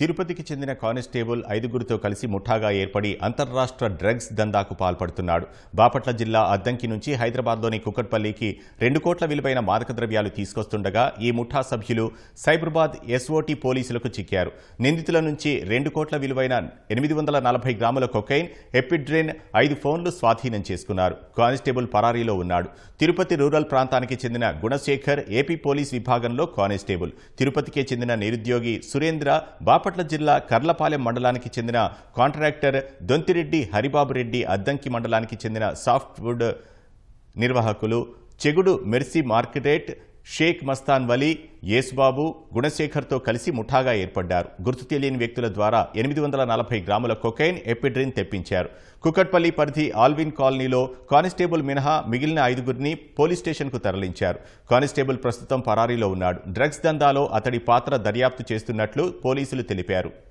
తిరుపతికి చెందిన కానిస్టేబుల్ ఐదుగురితో కలిసి ముఠాగా ఏర్పడి అంతర్రాష్ట్ర డ్రగ్స్ దందాకు పాల్పడుతున్నాడు. బాపట్ల జిల్లా అద్దంకి నుంచి హైదరాబాద్లోని కుకట్పల్లికి రెండు కోట్ల విలువైన మాదక ద్రవ్యాలు తీసుకొస్తుండగా ఈ ముఠా సభ్యులు సైబరాబాద్ ఎస్ఓటీ పోలీసులకు చిక్కారు. నిందితుల నుంచి రెండు కోట్ల విలువైన ఎనిమిది వందల నలభై గ్రాముల కొకైన్ ఎపిడ్రిన్ ఐదు ఫోన్లు స్వాధీనం చేసుకున్నారు. కానిస్టేబుల్ పరారీలో ఉన్నాడు. తిరుపతి రూరల్ ప్రాంతానికి చెందిన గుణశేఖర్ ఏపీ పోలీస్ విభాగంలో కానిస్టేబుల్. తిరుపతికే చెందిన నిరుద్యోగి సురేంద్ర బాపట్ల జిల్లా కర్లపాలెం మండలానికి చెందిన కాంట్రాక్టర్ దొంతిరెడ్డి హరిబాబురెడ్డి అద్దంకి మండలానికి చెందిన సాఫ్ట్వుడ్ నిర్వాహకులు చెగుడు మెర్సీ మార్కెట్ షేక్ మస్తాన్ వలీ యేసుబాబు గుణశేఖర్తో కలిసి ముఠాగా ఏర్పడ్డారు. గుర్తు తెలియని వ్యక్తుల ద్వారా ఎనిమిది వందల నలభై గ్రాముల కొకైన్ ఎపిడ్రిన్ తెప్పించారు. కుకట్పల్లి పరిధి ఆల్విన్ కాలనీలో కానిస్టేబుల్ మినహా మిగిలిన ఐదుగురిని పోలీస్ స్టేషన్కు తరలించారు. కానిస్టేబుల్ ప్రస్తుతం పరారీలో ఉన్నాడు. డ్రగ్స్ దందాలో అతడి పాత్ర దర్యాప్తు చేస్తున్నట్లు పోలీసులు తెలిపారు.